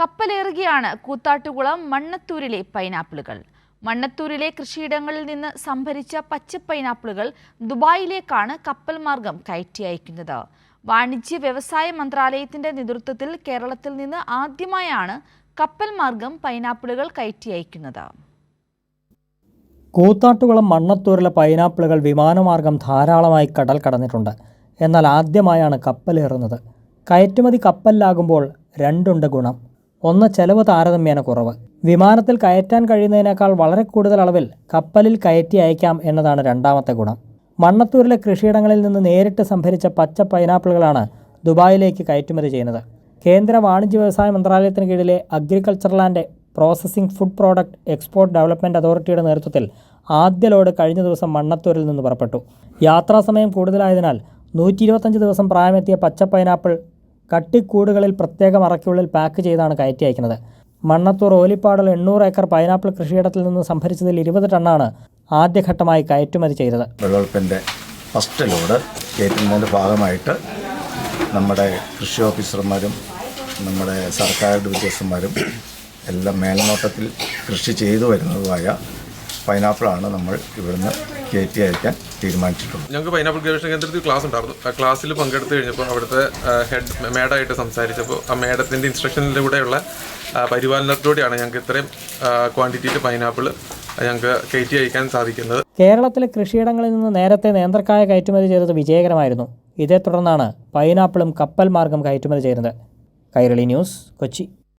കപ്പലേറുകയാണ് കൂത്താട്ടുകുളം മണ്ണത്തൂരിലെ പൈനാപ്പിളുകൾ. മണ്ണത്തൂരിലെ കൃഷിയിടങ്ങളിൽ നിന്ന് സംഭരിച്ച പച്ച പൈനാപ്പിളുകൾ ദുബായിലേക്കാണ് കപ്പൽ മാർഗം കയറ്റി അയക്കുന്നത്. വാണിജ്യ വ്യവസായ മന്ത്രാലയത്തിന്റെ നേതൃത്വത്തിൽ കേരളത്തിൽ നിന്ന് ആദ്യമായാണ് കപ്പൽ മാർഗം പൈനാപ്പിളുകൾ കയറ്റി അയക്കുന്നത്. കൂത്താട്ടുകുളം മണ്ണത്തൂരിലെ പൈനാപ്പിളുകൾ വിമാനമാർഗം ധാരാളമായി കടൽ കടന്നിട്ടുണ്ട്. എന്നാൽ ആദ്യമായാണ് കപ്പലേറുന്നത്. കയറ്റുമതി കപ്പലിലാകുമ്പോൾ രണ്ടുണ്ട് ഗുണം. ഒന്ന് ചെലവ് താരതമ്യേന കുറവ്. വിമാനത്തിൽ കയറ്റാൻ കഴിയുന്നതിനേക്കാൾ വളരെ കൂടുതൽ അളവിൽ കപ്പലിൽ കയറ്റി അയക്കാം എന്നതാണ് രണ്ടാമത്തെ ഗുണം. മണ്ണത്തൂരിലെ കൃഷിയിടങ്ങളിൽ നിന്ന് നേരിട്ട് സംഭരിച്ച പച്ച പൈനാപ്പിളുകളാണ് ദുബായിലേക്ക് കയറ്റുമതി ചെയ്യുന്നത്. കേന്ദ്ര വാണിജ്യ വ്യവസായ മന്ത്രാലയത്തിന് കീഴിലെ agricultural and processing food product export development അതോറിറ്റിയുടെ നേതൃത്വത്തിൽ ആദ്യ ലോഡ് കഴിഞ്ഞ ദിവസം മണ്ണത്തൂരിൽ നിന്ന് പുറപ്പെട്ടു. യാത്രാസമയം കൂടുതലായതിനാൽ നൂറ്റി ദിവസം പ്രായമെത്തിയ പച്ച പൈനാപ്പിൾ കട്ടിക്കൂടുകളിൽ പ്രത്യേക അറയ്ക്കുള്ളിൽ പാക്ക് ചെയ്താണ് കയറ്റി അയക്കുന്നത്. മണ്ണത്തൂർ ഓലിപ്പാടൽ എണ്ണൂറ് ഏക്കർ പൈനാപ്പിൾ കൃഷിയിടത്തിൽ നിന്ന് സംഭരിച്ചതിൽ ഇരുപത് ടണ്ണാണ് ആദ്യഘട്ടമായി കയറ്റുമതി ചെയ്തത്. വിളവെടുപ്പിന്റെ ഫസ്റ്റ് ലോഡ് കയറ്റുന്നതിന്റെ ഭാഗമായിട്ട് നമ്മുടെ കൃഷി ഓഫീസർമാരും നമ്മുടെ സർക്കാർ ഉദ്യോഗസ്ഥന്മാരും എല്ലാം മേൽനോട്ടത്തിൽ കൃഷി ചെയ്തു വരുന്നതുമായ പൈനാപ്പിളാണ് നമ്മൾ ഇവിടുന്ന് കയറ്റി അയക്കാൻ തീരുമാനിച്ചിട്ടുണ്ട് ഞങ്ങൾക്ക് പൈനാപ്പിൾ ഗവേഷണ കേന്ദ്രത്തിൽ ക്ലാസ് ഉണ്ടായിരുന്നു. ആ ക്ലാസ്സിൽ പങ്കെടുത്തു കഴിഞ്ഞപ്പോൾ അവിടുത്തെ ഹെഡ് മേഡായിട്ട് സംസാരിച്ചപ്പോൾ ആ മേഡത്തിന്റെ ഇൻസ്ട്രക്ഷനിലൂടെയുള്ള പരിപാലനത്തിലൂടെയാണ് ഞങ്ങൾക്ക് ഇത്രയും ക്വാണ്ടിറ്റിയിൽ പൈനാപ്പിൾ ഞങ്ങൾക്ക് കയറ്റി അയക്കാൻ സാധിക്കുന്നത്. കേരളത്തിലെ കൃഷിയിടങ്ങളിൽ നിന്ന് നേരത്തെ നേന്ത്രക്കായ കയറ്റുമതി ചെയ്തത് വിജയകരമായിരുന്നു. ഇതേ തുടർന്നാണ് പൈനാപ്പിളും കപ്പൽ മാർഗം കയറ്റുമതി ചെയ്യുന്നത് കൈരളി ന്യൂസ് കൊച്ചി.